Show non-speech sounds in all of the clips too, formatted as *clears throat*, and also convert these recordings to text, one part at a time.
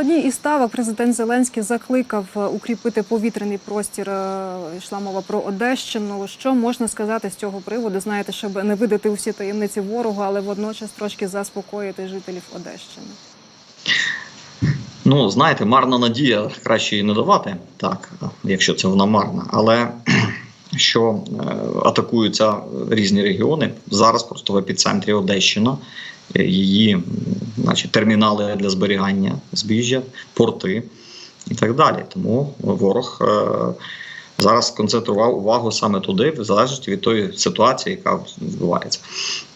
одній із ставок президент Зеленський закликав е, укріпити повітряний простір. е, Йшла мова про Одещину. Що можна сказати з цього приводу? Знаєте, щоб не видати усі таємниці ворогу, але водночас трошки заспокоїти жителів Одещини. Ну, знаєте, марна надія краще її не давати, так, якщо це вона марна. Але *clears throat* що е, атакуються різні регіони, зараз просто в епіцентрі Одещина, її значить, термінали для зберігання збіжжя, порти і так далі. Тому ворог е, зараз сконцентрував увагу саме туди, в залежності від тої ситуації, яка відбувається.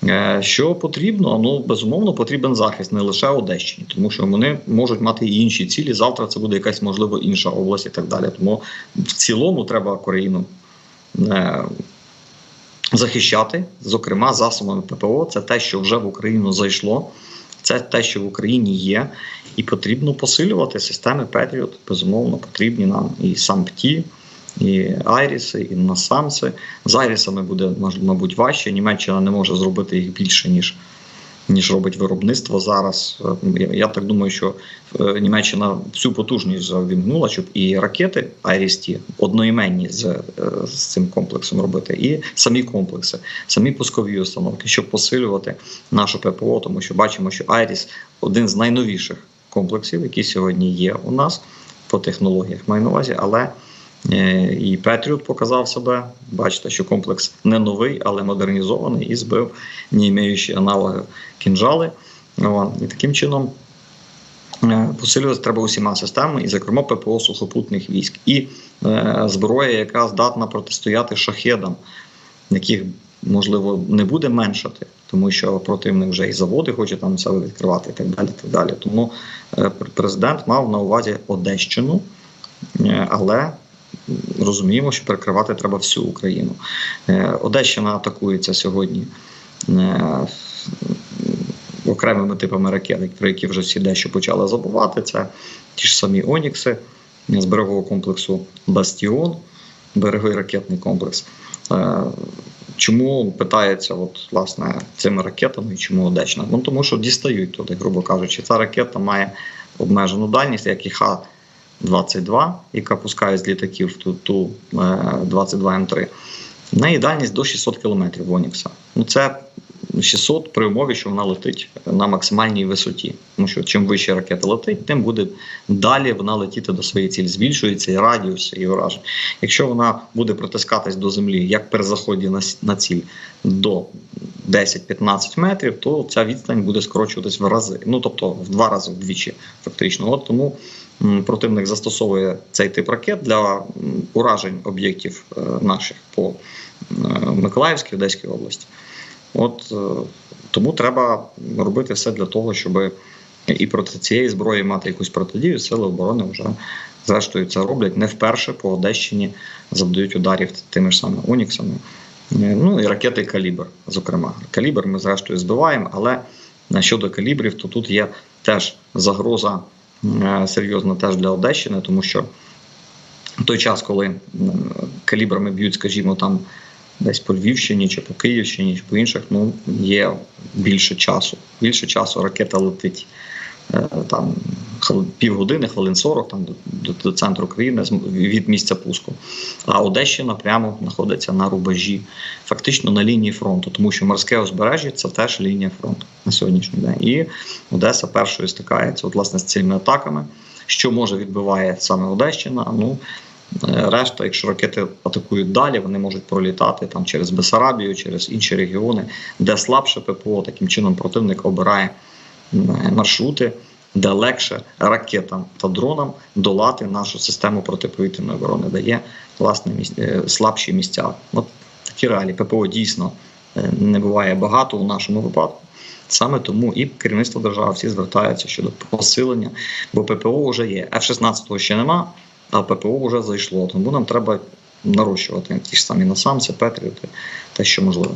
Е, Що потрібно? Ну безумовно потрібен захист не лише Одещині, тому що вони можуть мати і інші цілі. Завтра це буде якась можливо інша область і так далі. Тому в цілому треба Україну е, захищати, зокрема засобами ППО. Це те, що вже в Україну зайшло. Це те, що в Україні є, і потрібно посилювати системи Петріот. Безумовно, потрібні нам і САМПТІ, і Айріси, і Насамси. З Айрісами буде мабуть важче. Німеччина не може зробити їх більше ніж. Ніж робить виробництво зараз. Е, Я, так думаю, що е, Німеччина всю потужність завімкнула, щоб і ракети Айрісті одноіменні з, е, з цим комплексом робити, і самі комплекси, самі пускові установки, щоб посилювати нашу ППО, тому що бачимо, що Айріс один з найновіших комплексів, які сьогодні є у нас по технологіях, маю на увазі, але І Петріот показав себе. Бачите, що комплекс не новий, але модернізований і збив не маючи аналоги кінжали. І таким чином е, посилювати треба усіма системами, і, зокрема, ППО сухопутних військ, і е, зброя, яка здатна протистояти шахедам, яких можливо не буде меншати, тому що противник вже і заводи хоче там себе відкривати, і так далі. Так далі. Тому е, президент мав на увазі Одещину, е, але розуміємо, що перекривати треба всю Україну. Е, Одещина атакується сьогодні е, окремими типами ракет, про які вже всі дещо почали забувати. Це ті ж самі Онікси з берегового комплексу Бастіон, береговий ракетний комплекс. Е, Чому питається, от, власне, цими ракетами і чому Одещина? Ну тому що дістають туди, грубо кажучи, ця ракета має обмежену дальність, як і Х-22, яка пускає з літаків ту, ту е, 22 М3. В неї дальність до 600 км Онікса. Ну це 600 при умові, що вона летить на максимальній висоті. Тому що чим вище ракета летить, тим буде далі вона летіти до своєї цілі. Збільшується і радіус, і вражень. Якщо вона буде притискатись до землі, як при заході на, ціль до 10-15 метрів, то ця відстань буде скорочуватись в рази. Ну тобто в два рази вдвічі, фактично. От тому противник застосовує цей тип ракет для уражень об'єктів е, наших по Миколаївській Одеській області. От е, тому треба робити все для того, щоб і проти цієї зброї мати якусь протидію. Сили оборони вже зрештою це роблять не вперше по Одещині завдають ударів тими ж самими Уніксами. Е, Ну і ракети Калібр, зокрема. Калібр ми зрештою збиваємо, але щодо калібрів, то тут є теж загроза е, серйозна теж для Одещини, тому що в той час, коли калібрами б'ють, скажімо, там десь по Львівщині чи по Київщині, чи по інших, ну є більше часу. Більше часу ракета летить е, там півгодини, хвилин 40 там, до, до, центру країни від місця пуску. А Одещина прямо знаходиться на рубежі, фактично на лінії фронту, тому що морське узбережжя це теж лінія фронту на сьогоднішній день. І Одеса першою стикається от, власне, з цими атаками. Що може відбиває саме Одещина? Ну Е, Решта, якщо ракети атакують далі, вони можуть пролітати там через Бесарабію, через інші регіони, де слабше ППО. Таким чином противник обирає маршрути, де легше ракетам та дронам долати нашу систему протиповітряної оборони, дає власне е, слабші місця. От такі реалії. ППО дійсно е, не буває багато у нашому випадку. Саме тому і керівництво держави всі звертаються щодо посилення, бо ППО вже є. F-16 ще нема, а ППО вже зайшло. Тому нам треба нарощувати ті ж самі насамці, Петріоти, те, що можливо.